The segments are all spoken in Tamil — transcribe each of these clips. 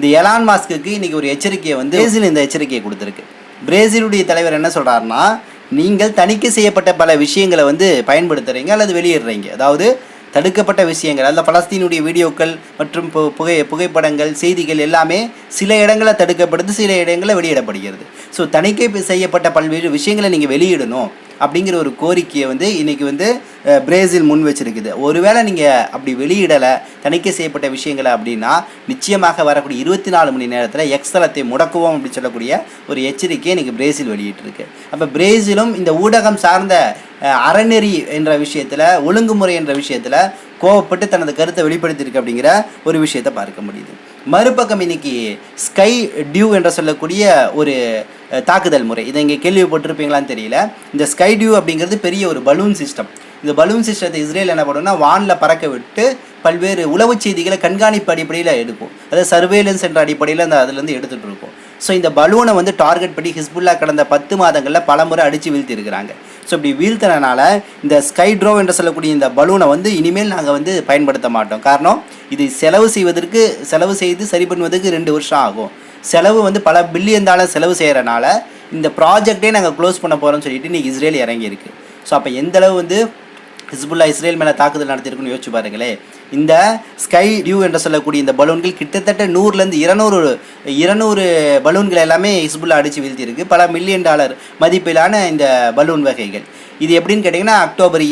இந்த எலான் மாஸ்க்கு இன்னைக்கு ஒரு எச்சரிக்கையை வந்து பிரேசில் இந்த எச்சரிக்கையை கொடுத்துருக்கு. பிரேசிலுடைய தலைவர் என்ன சொல்கிறாருன்னா நீங்கள் தணிக்கை செய்யப்பட்ட பல விஷயங்களை வந்து பயன்படுத்துகிறீங்க அல்லது வெளியிடுறீங்க. அதாவது தடுக்கப்பட்ட விஷயங்கள் அதில் பலஸ்தீனுடைய வீடியோக்கள் மற்றும் பு- புகை புகைப்படங்கள் செய்திகள் எல்லாமே சில இடங்களில் தடுக்கப்படுது சில இடங்களில் வெளியிடப்படுகிறது. ஸோ தணிக்கை செய்யப்பட்ட பல்வேறு விஷயங்களை நீங்கள் வெளியிடணும். அப்படிங்கிற ஒரு கோரிக்கையை வந்து இன்றைக்கி வந்து பிரேசில் முன் வச்சிருக்குது. ஒருவேளை நீங்கள் அப்படி வெளியிடலை தணிக்கை செய்யப்பட்ட விஷயங்களை அப்படின்னா நிச்சயமாக வரக்கூடிய இருபத்தி நாலு மணி நேரத்தில் எக்ஸ்தலத்தை முடக்குவோம் அப்படின்னு சொல்லக்கூடிய ஒரு எச்சரிக்கையை இன்றைக்கி பிரேசில் வெளியிட்டிருக்கு. அப்போ பிரேசிலும் இந்த ஊடகம் சார்ந்த அறநெறி என்ற விஷயத்தில் ஒழுங்குமுறை என்ற விஷயத்தில் கோவப்பட்டு தனது கருத்தை வெளிப்படுத்தியிருக்கு அப்படிங்கிற ஒரு விஷயத்தை பார்க்க முடியுது. மறுபக்கம் இன்னைக்கு ஸ்கை டியூ என்று சொல்லக்கூடிய ஒரு தாக்குதல் முறை. இதை இங்கே கேள்விப்பட்டிருப்பீங்களான்னு தெரியல. இந்த ஸ்கை டியூ அப்படிங்கிறது பெரிய ஒரு பலூன் சிஸ்டம் இந்த பலூன் சிஸ்டத்தை இஸ்ரேல் என்ன பண்ணுன்னா வானில் பறக்க விட்டு பல்வேறு உளவு செய்திகளை கண்காணிப்பு அடிப்படையில் எடுக்கும். அதாவது சர்வேலன்ஸ் என்ற அடிப்படையில் அந்த அதுலேருந்து எடுத்துகிட்டு இருக்கும். ஸோ இந்த பலூனை வந்து டார்கெட் பண்ணி ஹிஸ்புல்லா கடந்த பத்து மாதங்களில் பலமுறை அடித்து வீழ்த்தி இருக்கிறாங்க ஸோ இப்படி வீழ்த்தினால இந்த ஸ்கை ட்ரோ என்று சொல்லக்கூடிய இந்த பலூனை வந்து இனிமேல் நாங்கள் வந்து பயன்படுத்த மாட்டோம். காரணம் இது செலவு செய்வதற்கு செலவு செய்து சரி பண்ணுவதற்கு ரெண்டு வருஷம் ஆகும். செலவு வந்து பல பில்லியன் டாலர் செலவு செய்கிறனால இந்த ப்ராஜெக்டே நாங்கள் க்ளோஸ் பண்ண போகிறோம்னு சொல்லிட்டு இன்றைக்கி இஸ்ரேல் இறங்கியிருக்கு. ஸோ அப்போ எந்தளவு வந்து ஹிஸ்புல்லா இஸ்ரேல் மேலே தாக்குதல் நடத்தியிருக்குன்னு யோசிச்சு பாருங்களேன். இந்த ஸ்கை டியூ என்று சொல்லக்கூடிய இந்த பலூன்கள் கிட்டத்தட்ட நூறுலேருந்து இருநூறு இருநூறு பலூன்கள் எல்லாமே ஹிஸ்புல்லா அடித்து வீழ்த்தியிருக்கு. பல மில்லியன் டாலர் மதிப்பிலான இந்த பலூன் வகைகள். இது எப்படின்னு கேட்டிங்கன்னா அக்டோபர்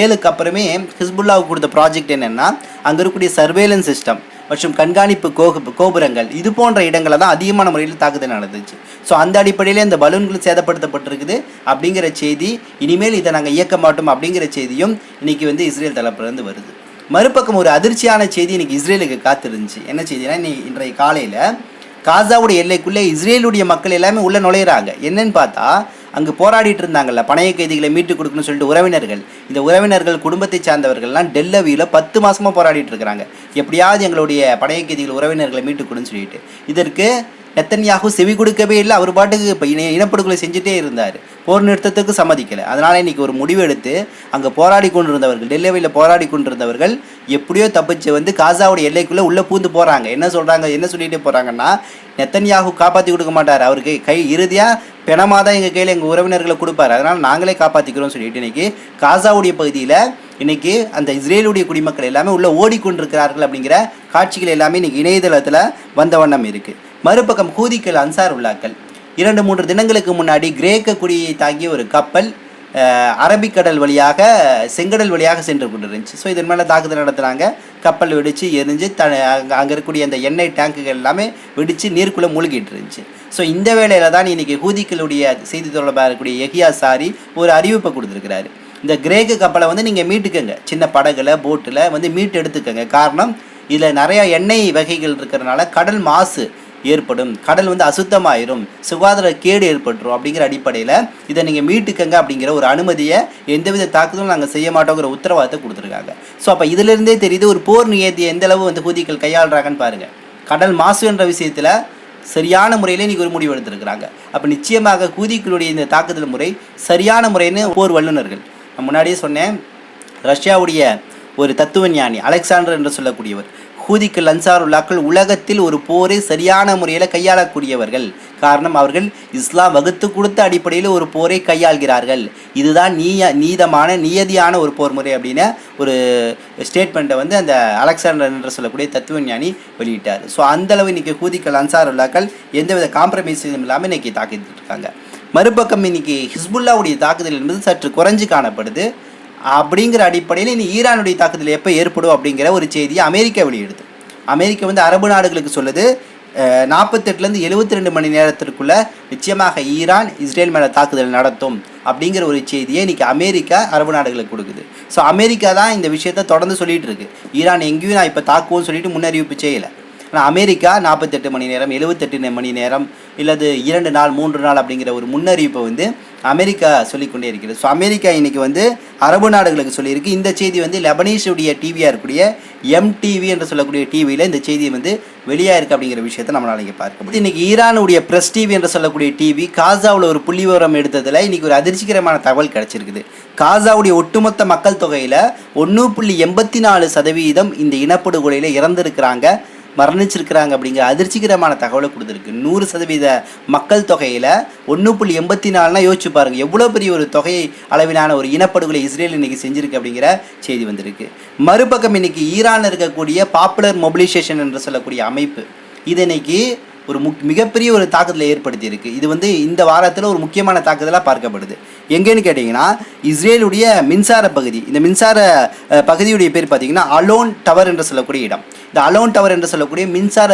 ஏழுக்கு அப்புறமே ஹிஸ்புல்லாவுக்கு கொடுத்த ப்ராஜெக்ட் என்னென்னா அங்கே இருக்கக்கூடிய சர்வேலன்ஸ் சிஸ்டம் மற்றும் கண்காணிப்பு கோகு கோபுரங்கள். இது போன்ற இடங்களை தான் அதிகமான முறையில் தாக்குதல் நடந்துச்சு. ஸோ அந்த அடிப்படையில் இந்த பலூன்கள் சேதப்படுத்தப்பட்டிருக்குது அப்படிங்கிற செய்தி இனிமேல் இதை நாங்கள் இயக்க மாட்டோம் அப்படிங்கிற செய்தியும் இன்னைக்கு வந்து இஸ்ரேல் தளப்புலேருந்து வருது. மறுபக்கம் ஒரு அதிர்ச்சியான செய்தி இன்னைக்கு இஸ்ரேலுக்கு காத்திருந்துச்சு. என்ன செய்தினா இன்னைக்கு இன்றைய காலையில் காசாவுடைய எல்லைக்குள்ளே இஸ்ரேலுடைய மக்கள் எல்லாமே உள்ளே நுழையிறாங்க. என்னன்னு பார்த்தா அங்கே போராடிட்டு இருந்தாங்கல்ல பணைய கைதிகளை மீட்டு கொடுக்கணும்னு சொல்லிட்டு உறவினர்கள். இந்த உறவினர்கள் குடும்பத்தை சார்ந்தவர்கள்லாம் டெல்லவியில் பத்து மாதமாக போராடிட்டு இருக்கிறாங்க. எப்படியாவது எங்களுடைய பணைய கைதிகள் உறவினர்களை மீட்டு கொடுன்னு சொல்லிட்டு. இதற்கு நெத்தன்யாகு செவி கொடுக்கவே இல்லை. அவர் பாட்டுக்கு இப்போ இன இனப்படுகொலை செஞ்சுட்டே இருந்தார். போர் நிறுத்தத்துக்கு சம்மதிக்கலை. அதனால் இன்றைக்கி ஒரு முடிவு எடுத்து அங்கே போராடி கொண்டிருந்தவர்கள் டெல்லியில் போராடி கொண்டிருந்தவர்கள் எப்படியோ தப்பிச்சு வந்து காசாவுடைய எல்லைக்குள்ளே உள்ளே பூந்து போகிறாங்க என்ன சொல்கிறாங்க என்ன சொல்லிட்டு போகிறாங்கன்னா நெத்தன்யாகு காப்பாற்றி கொடுக்க மாட்டார். அவருக்கு கை இறுதியாக பிணமாக தான் எங்கள் கையில் எங்கள் உறவினர்களை கொடுப்பாரு. அதனால் நாங்களே காப்பாற்றிக்கிறோம்னு சொல்லிட்டு இன்றைக்கி காசாவுடைய பகுதியில் இன்றைக்கி அந்த இஸ்ரேலுடைய குடிமக்கள் எல்லாமே உள்ளே ஓடிக்கொண்டிருக்கிறார்கள் அப்படிங்கிற காட்சிகள் எல்லாமே இன்றைக்கி இணையதளத்தில் வந்த வண்ணம் இருக்குது மறுபக்கம் ஹூதிக்கள் அன்சார் உல்லாக்கள் இரண்டு மூன்று தினங்களுக்கு முன்னாடி கிரேக்க குடியை தாங்கிய ஒரு கப்பல் அரபிக்கடல் வழியாக செங்கடல் வழியாக சென்று கொண்டிருந்துச்சு. ஸோ இதன் மேலே தாக்குதல் நடத்துகிறாங்க கப்பல் வெடித்து எரிஞ்சு த அங்கே அங்கே இருக்கக்கூடிய அந்த எண்ணெய் டேங்குகள் எல்லாமே வெடித்து நீருக்குள்ளே மூழ்கிட்டு இருந்துச்சு. ஸோ இந்த வேளையில் தான் இன்னைக்கு ஹூதிக்களுடைய செய்தி தொடர்பாக இருக்கக்கூடிய எஹியா சாரி ஒரு அறிவிப்பை கொடுத்துருக்கிறாரு. இந்த கிரேக்கு கப்பலை வந்து நீங்கள் மீட்டுக்கங்க. சின்ன படகுல போட்டில் வந்து மீட்டு எடுத்துக்கங்க. காரணம் இதில் நிறையா எண்ணெய் வகைகள் இருக்கிறனால கடல் மாசு ஏற்படும். கடல் வந்து அசுத்தமாயிரும். சுகாதார கேடு ஏற்பட்டுரும் அப்படிங்கிற அடிப்படையில் இதை நீங்கள் மீட்டுக்கங்க அப்படிங்கிற ஒரு அனுமதியை எந்தவித தாக்குதலும் நாங்கள் செய்ய மாட்டோங்கிற உத்தரவாதத்தை கொடுத்துருக்காங்க. ஸோ அப்போ இதிலிருந்தே தெரியுது ஒரு போர் நியதியை எந்த அளவு வந்து ஹூதிகள் கையாளுறாங்கன்னு பாருங்கள் கடல் மாசு என்ற விஷயத்தில் சரியான முறையில் இன்னைக்கு ஒரு முடிவு எடுத்திருக்கிறாங்க. அப்போ நிச்சயமாக கூதிக்களுடைய இந்த தாக்குதல் முறை சரியான முறைன்னு போர் வல்லுநர்கள். நான் முன்னாடியே சொன்னேன் ரஷ்யாவுடைய ஒரு தத்துவ ஞானி அலெக்சாண்டர் என்று சொல்லக்கூடியவர். ஹூதிக்கு லன்சாருல்லாக்கள் உலகத்தில் ஒரு போரை சரியான முறையில் கையாளக்கூடியவர்கள். காரணம் அவர்கள் இஸ்லாம் வகுத்து கொடுத்த அடிப்படையில் ஒரு போரை கையாள்கிறார்கள். இதுதான் நீய நீதமான நியதியான ஒரு போர் முறை அப்படின்னு ஒரு ஸ்டேட்மெண்ட்டை வந்து அந்த அலெக்சாண்டர் என்று சொல்லக்கூடிய தத்துவ ஞானி வெளியிட்டார். ஸோ அந்தளவு இன்னைக்கு ஹூதிக்கு லன்சாருல்லாக்கள் எந்தவித காம்ப்ரமைஸும் இல்லாமல் இன்னைக்கு தாக்கிட்டு இருக்காங்க. மறுபக்கம் இன்னைக்கு ஹிஸ்புல்லாவுடைய தாக்குதல் என்பது சற்று குறைஞ்சு காணப்படுது. அப்படிங்கிற அடிப்படையில் இனி ஈரானுடைய தாக்குதல் எப்போ ஏற்படும் அப்படிங்கிற ஒரு செய்தியை அமெரிக்கா வெளியிடுது. அமெரிக்கா வந்து அரபு நாடுகளுக்கு சொல்லுது நாற்பத்தெட்டுலேருந்து எழுபத்தி ரெண்டு மணி நேரத்திற்குள்ளே நிச்சயமாக ஈரான் இஸ்ரேல் மேலே தாக்குதல் நடத்தும் அப்படிங்கிற ஒரு செய்தியை இன்றைக்கி அமெரிக்கா அரபு நாடுகளுக்கு கொடுக்குது. ஸோ அமெரிக்கா தான் இந்த விஷயத்தை தொடர்ந்து சொல்லிகிட்டு இருக்கு. ஈரான் எங்கேயும் நான் இப்போ தாக்குவோம்னு சொல்லிட்டு முன்னறிவிப்பு செய்யலை. ஆனால் அமெரிக்கா நாற்பத்தெட்டு மணி நேரம் எழுபத்தெட்டு மணி நேரம் இல்லது இரண்டு நாள் மூன்று நாள் அப்படிங்கிற ஒரு முன்னறிவிப்பை வந்து அமெரிக்கா சொல்லிக்கொண்டே இருக்கிறது. ஸோ அமெரிக்கா இன்னைக்கு வந்து அரபு நாடுகளுக்கு சொல்லியிருக்கு. இந்த செய்தி வந்து லெபனீஸுடைய டிவியாக இருக்கக்கூடிய எம்டிவி என்று சொல்லக்கூடிய டிவியில் இந்த செய்தி வந்து வெளியாக இருக்குது அப்படிங்கிற விஷயத்தை நம்மளால இங்கே பார்க்க முடியும். இன்றைக்கி ஈரானுடைய பிரஸ் டிவி என்று சொல்லக்கூடிய டிவி காசாவில் ஒரு புள்ளி விவரம் எடுத்ததில் இன்றைக்கி ஒரு அதிர்ச்சிகரமான தகவல் கிடச்சிருக்குது. காசாவுடைய ஒட்டுமொத்த மக்கள் தொகையில் ஒன்று புள்ளி எண்பத்தி நாலு சதவீதம் இந்த இனப்படுகொலையில் இறந்திருக்கிறாங்க. மரணிச்சிருக்கிறாங்க அப்படிங்கிற அதிர்ச்சிகரமான தகவலை கொடுத்துருக்கு. நூறு சதவீத மக்கள் தொகையில் ஒன்று புள்ளி எண்பத்தி நாலுனா யோசிச்சு பாருங்க. எவ்வளோ பெரிய ஒரு தொகை அளவிலான ஒரு இனப்படுகொலை இஸ்ரேல் இன்னைக்கு செஞ்சிருக்கு அப்படிங்கிற செய்தி வந்திருக்கு. மறுபக்கம் இன்னைக்கு ஈரானில் இருக்கக்கூடிய பாப்புலர் மொபிலைசேஷன் என்று சொல்லக்கூடிய அமைப்பு. இது இன்னைக்கு ஒரு முக் மிகப்பெரிய ஒரு தாக்குதலை ஏற்படுத்தியிருக்கு. இது வந்து இந்த வாரத்தில் ஒரு முக்கியமான தாக்குதலாக பார்க்கப்படுது. எங்கேன்னு கேட்டிங்கன்னா இஸ்ரேலுடைய மின்சார பகுதி இந்த மின்சார பகுதியுடைய பேர் பார்த்தீங்கன்னா அலோன் டவர் என்று சொல்லக்கூடிய இடம். இந்த அலோன் டவர் என்று சொல்லக்கூடிய மின்சார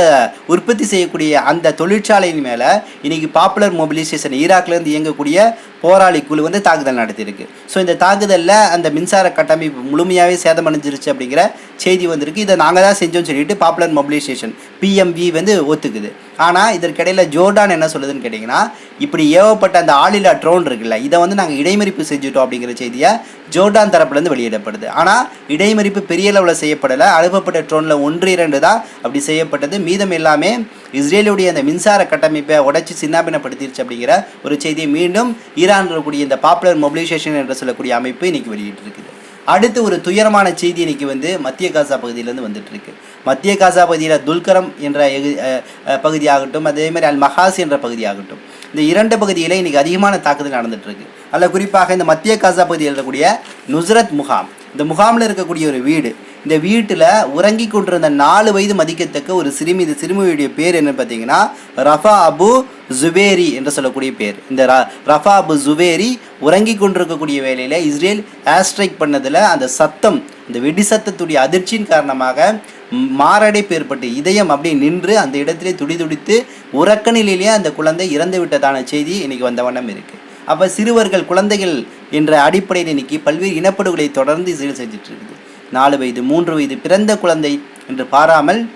உற்பத்தி செய்யக்கூடிய அந்த தொழிற்சாலையின் மேலே இன்றைக்கி பாப்புலர் மொபிலைசேஷன் ஈராக்லேருந்து இயங்கக்கூடிய போராளி குழு வந்து தாக்குதல் நடத்தியிருக்கு. ஸோ இந்த தாக்குதலில் அந்த மின்சார கட்டமைப்பு முழுமையாகவே சேதமடைஞ்சிருச்சு அப்படிங்கிற செய்தி வந்திருக்கு. இதை நாங்கள் தான் செஞ்சோம்னு சொல்லிட்டு பாப்புலர் மொபிலைசேஷன் பிஎம்வி வந்து ஒத்துக்குது. ஆனால் இதற்கிடையில் ஜோர்டான் என்ன சொல்லுதுன்னு கேட்டிங்கன்னா இப்படி ஏவப்பட்ட அந்த ஆளில்லா ட்ரோன் இருக்குல்ல இதை வந்து நாங்கள் இடைமறிப்பு செஞ்சுட்டோம் அப்படிங்கிற செய்தியை ஜோர்டான் தரப்புலேருந்து வெளியிடப்படுது. ஆனால் இடைமறிப்பு பெரிய அளவில் செய்யப்படலை அனுப்பப்பட்ட ட்ரோனில் ஒன்று இரண்டு தான் அப்படி செய்யப்பட்டது. மீதம் எல்லாமே இஸ்ரேலுடைய அந்த மின்சார கட்டமைப்பை உடைச்சி சின்னாபினப்படுத்திருச்சு அப்படிங்கிற ஒரு செய்தியை மீண்டும் ஈரான் இருக்கக்கூடிய இந்த பாப்புலர் மொபிலைசேஷன் என்று சொல்லக்கூடிய அமைப்பு இன்றைக்கி வெளியிட்டிருக்குது. அடுத்து ஒரு துயரமான செய்தி இன்னைக்கு வந்து மத்திய காசா பகுதியிலேருந்து வந்துட்டு இருக்கு மத்திய காசா பகுதியில் துல்கரம் என்ற எகு- பகுதியாகட்டும் அதேமாதிரி அல் மஹாஸ் என்ற பகுதியாகட்டும் இந்த இரண்டு பகுதியில் இன்றைக்கி அதிகமான தாக்குதல் நடந்துட்டு இருக்கு அதில் குறிப்பாக இந்த மத்திய காசா பகுதியில் இருக்கக்கூடிய நுஸ்ரத் முகாம் இந்த முகாமில் இருக்கக்கூடிய ஒரு வீடு இந்த வீட்டில் உறங்கி கொண்டிருந்த நாலு வயது மதிக்கத்தக்க ஒரு சிறுமி இந்த சிறுமியுடைய பேர் என்னன்னு பார்த்தீங்கன்னா ரஃபா அபு ஜுபேரி என்று சொல்லக்கூடிய பேர். இந்த ர- ரஃபா ஜுபேரி உறங்கி கொண்டிருக்கக்கூடிய வேலையில் இஸ்ரேல் ஏர்ஸ்ட்ரைக் பண்ணதில் அந்த சத்தம் இந்த வெடி சத்தத்துடைய அதிர்ச்சியின் காரணமாக மாரடைப்பு ஏற்பட்டு இதயம் அப்படியே நின்று அந்த இடத்திலே துடிதுடித்து உறக்க நிலையிலேயே அந்த குழந்தை இறந்து விட்டதான செய்தி இன்னைக்கு வந்த வண்ணம் இருக்குது அப்போ சிறுவர்கள் குழந்தைகள் என்ற அடிப்படையில் இன்னைக்கு பல்வேறு இனப்படுகொலை தொடர்ந்து இஸ்ரேல் செஞ்சிட்டு இருக்குது. நாலு வயது மூன்று வயது பிறந்த குழந்தை என்று பாராமல்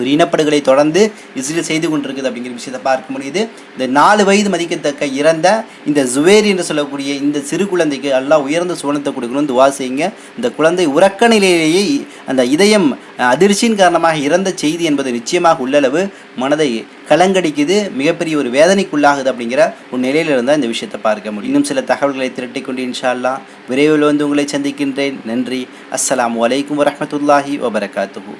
ஒரு இனப்படுகொலை தொடர்ந்து இஸ்ரேல் செய்து கொண்டிருக்குது அப்படிங்கிற விஷயத்தை பார்க்க முடியுது. இந்த நாலு வயது மதிக்கத்தக்க இறந்த இந்த ஜுவேரி என்று சொல்லக்கூடிய இந்த சிறு குழந்தைக்கு எல்லாம் உயர்ந்த சுவனத்தை கொடுக்கணும்னு துவா செய்யுங்க. இந்த குழந்தை உறக்க நிலையிலேயே அந்த இதயம் அதிர்ச்சியின் காரணமாக இறந்த செய்தி என்பது நிச்சயமாக உள்ளளவு மனதை கலங்கடிக்குது மிகப்பெரிய ஒரு வேதனைக்குள்ளாகுது அப்படிங்கிற ஒரு நிலையில் இருந்தால் இந்த விஷயத்தை பார்க்க முடியும். இன்னும் சில தகவல்களை திரட்டி கொண்டு இன்ஷால்லா விரைவில் வந்து உங்களை சந்திக்கின்றேன். நன்றி. அஸ்லாம் அலைக்கும் வரமத்துல்லாஹி வபரகாத்துஹு.